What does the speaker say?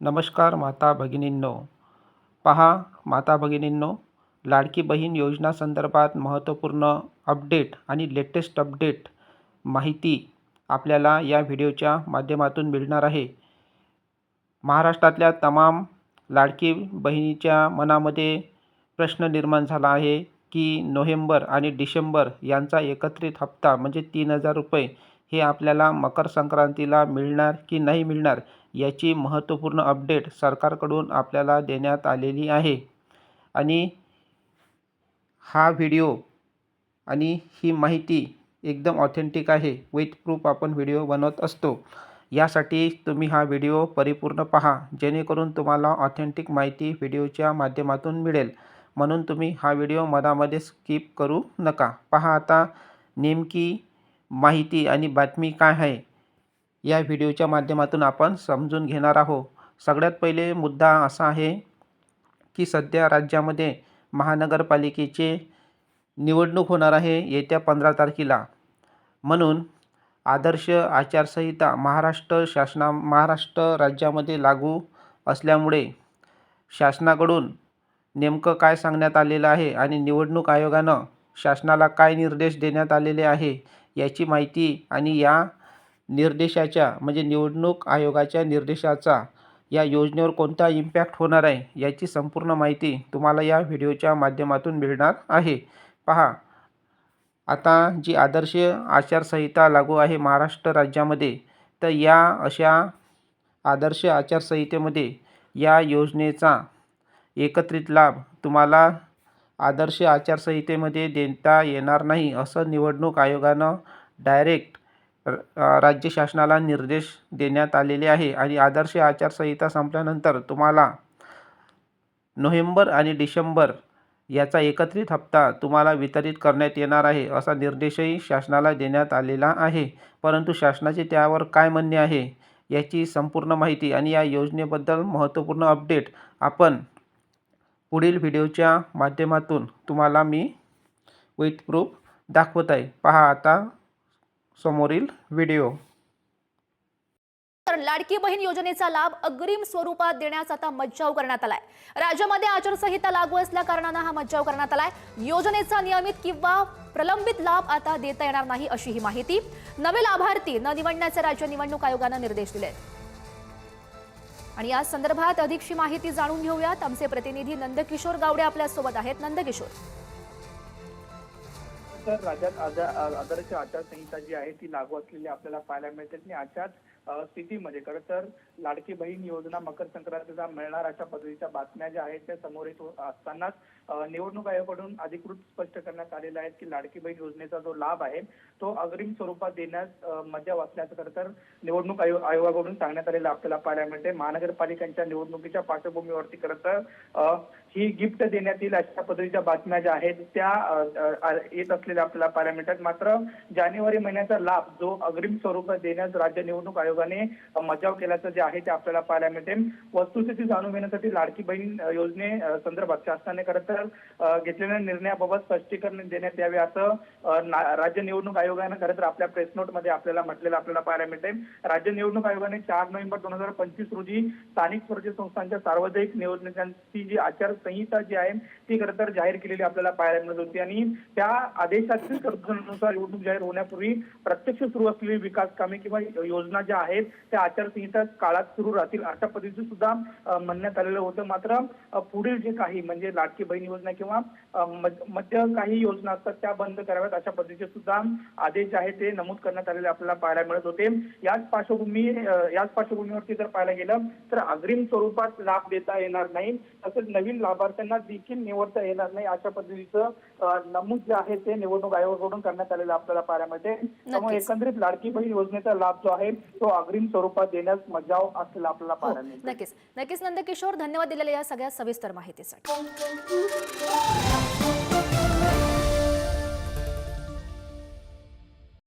नमस्कार माता भगिनींनो. पहा माता भगिनींनो लाडकी बहीण योजना संदर्भात महत्त्वपूर्ण अपडेट आणि लेटेस्ट अपडेट माहिती आपल्याला या व्हिडिओच्या माध्यमातून मिळणार आहे. महाराष्ट्रातल्या तमाम लाडकी बहिणीच्या मनामध्ये प्रश्न निर्माण झाला आहे की नोव्हेंबर आणि डिसेंबर यांचा एकत्रित हप्ता म्हणजे तीन हजार रुपये हे आपल्याला मकर संक्रांतीला मिळणार की नाही मिळणार याची महत्त्वपूर्ण अपडेट सरकारकडून आपल्याला देण्यात आलेली आहे. आणि हा व्हिडिओ आणि ही माहिती एकदम ऑथेंटिक आहे. विथ प्रूफ आपण व्हिडिओ बनवत असतो. यासाठी तुम्ही हा व्हिडिओ परिपूर्ण पहा जेणेकरून तुम्हाला ऑथेंटिक माहिती व्हिडिओच्या माध्यमातून मिळेल. म्हणून तुम्ही हा व्हिडिओ मधामध्ये स्किप करू नका. पहा आता नेमकी माहिती आणि बातमी काय आहे. या व्हिडिओच्या माध्यमातून आपण समजून घेणार आहोत. सगळ्यात पहिले मुद्दा असा आहे की सध्या राज्यामध्ये महानगरपालिकेचे निवडणूक होणार आहे येत्या पंधरा तारखेला. म्हणून आदर्श आचारसंहिता महाराष्ट्र शासना महाराष्ट्र राज्यामध्ये लागू असल्यामुळे शासनाकडून नेमकं काय सांगण्यात आलेलं आहे आणि निवडणूक आयोगानं शासनाला काय निर्देश देण्यात आलेले आहे याची माहिती आणि या निर्देशाच्या म्हणजे निवडणूक आयोगाच्या निर्देशाचा या योजनेवर कोणता इम्पॅक्ट होणार आहे याची संपूर्ण माहिती तुम्हाला या व्हिडिओच्या माध्यमातून मिळणार आहे. पहा आता जी आदर्श आचारसंहिता लागू आहे महाराष्ट्र राज्यामध्ये तर या अशा आदर्श आचारसंहितेमध्ये या योजनेचा एकत्रित लाभ तुम्हाला आदर्श आचारसंहितेमध्ये देता येणार नाही असं निवडणूक आयोगानं डायरेक्ट राज्य शासनाला निर्देश देण्यात आलेले आहे आणि आदर्श आचारसंहिता संपल्यानंतर तुम्हाला नोव्हेंबर आणि डिसेंबर याचा एकत्रित हप्ता तुम्हाला वितरित करण्यात येणार आहे असा निर्देशही शासनाला देण्यात आलेला आहे. परंतु शासनाचे त्यावर काय म्हणणे आहे याची संपूर्ण माहिती आणि या योजनेबद्दल महत्त्वपूर्ण अपडेट आपण पुढील व्हिडिओच्या माध्यमातून तुम्हाला मी विथ प्रूफ दाखवत आहे. पहा आता समोरील व्हिडिओ. तर लाडकी बहीण योजनेचा लाभ अग्रिम स्वरूपात देण्यास आता मज्जाव करण्यात आलाय. राज्यामध्ये आचारसंहिता लागू असल्या कारणानं हा मज्जाव करण्यात आलाय. योजनेचा नियमित किंवा प्रलंबित लाभ आता देता येणार नाही अशी ही माहिती नवे लाभार्थी न निवडण्याचे राज्य निवडणूक आयोगानं निर्देश दिले आणि या संदर्भात अधिकची माहिती जाणून घेऊयात. आमचे प्रतिनिधी नंदकिशोर गावडे आपल्यासोबत आहेत. नंदकिशोर. तर राज्यात आजा- आदर्श आचारसंहिता जी आहे ती लागू असलेली आपल्याला पाहायला मिळते. आणि अशाच स्थितीमध्ये खरं तर लाडकी बहीण योजना मकर संक्रांतीचा मिळणार अशा पद्धतीच्या बातम्या ज्या आहेत त्या समोर येत असतानाच निवडणूक आयोगाकडून अधिकृत स्पष्ट करण्यात आलेलं आहे की लाडकी बहीण योजनेचा जो लाभ आहे तो अग्रिम स्वरूपात देण्यास अ, मजा असल्याचं खरं तर निवडणूक आयोग आयोगाकडून सांगण्यात आलेलं आपल्याला पाहायला मिळते. महानगरपालिकांच्या निवडणुकीच्या पार्श्वभूमीवरती खरं तर ही गिफ्ट देण्यात येईल अशा पद्धतीच्या बातम्या ज्या आहेत त्या येत असलेल्या आपल्याला आपला पॅरामीटर मात्र जानेवारी महिन्याचा लाभ जो अग्रिम स्वरूपात देण्यास राज्य निवडणूक आयोगाने मजाव केल्याचं जे आहे ते आपल्याला पाहायला मिळते. वस्तुस्थिती जाणून घेण्यासाठी लाडकी बहीण योजने संदर्भात शासनाने खरं तर घेतलेल्या निर्णयाबाबत स्पष्टीकरण देण्यात यावे असं राज्य निवडणूक आयोगानं खरं तर आपल्या प्रेस नोटमध्ये आपल्याला म्हटलेलं आपल्याला पाहायला मिळते. राज्य निवडणूक आयोगाने चार नोव्हेंबर दोन हजार पंचवीस रोजी स्थानिक स्वराज्य संस्थांच्या सार्वजनिक निवडणुकांची जी आचारसंहिता जी आहे ती खरं तर जाहीर केलेली आपल्याला पाहायला मिळत होती. आणि त्या आदेश देशातील तरतुदीनुसार निवडणूक जाहीर होण्यापूर्वी प्रत्यक्ष सुरू असलेली विकास कामे किंवा योजना ज्या आहेत त्या आचारसंहिता काळात सुरू राहतील. अशा पद्धतीचं सुद्धा म्हणण्यात आलेलं होतं. मात्र पुढील जे काही म्हणजे लाडकी बहीण योजना किंवा मध्य काही योजना असतात त्या बंद कराव्यात. अशा पद्धतीचे सुद्धा आदेश जे आहेत ते नमूद करण्यात आलेले आपल्याला पाहायला मिळत होते. याच पार्श्वभूमी याच पार्श्वभूमीवरती जर पाहायला गेलं तर अग्रिम स्वरूपात लाभ देता येणार नाही. तसेच नवीन लाभार्थ्यांना देखील निवडता येणार नाही अशा पद्धतीचं नमूद जे आहे ते निवडणूक आयोगाकडून करण्यात आलेलं आपल्याला पाहायला मिळते. त्यामुळे. एकंदरीत लाडकी बहीण योजनेचा लाभ जो आहे तो अग्रिम स्वरूपात देण्यास मजाव असलेला आपल्याला हो पाहायला मिळतो. नक्कीच. नक्कीच नंदकिशोर धन्यवाद दिलेल्या या सगळ्या सविस्तर माहितीसाठी.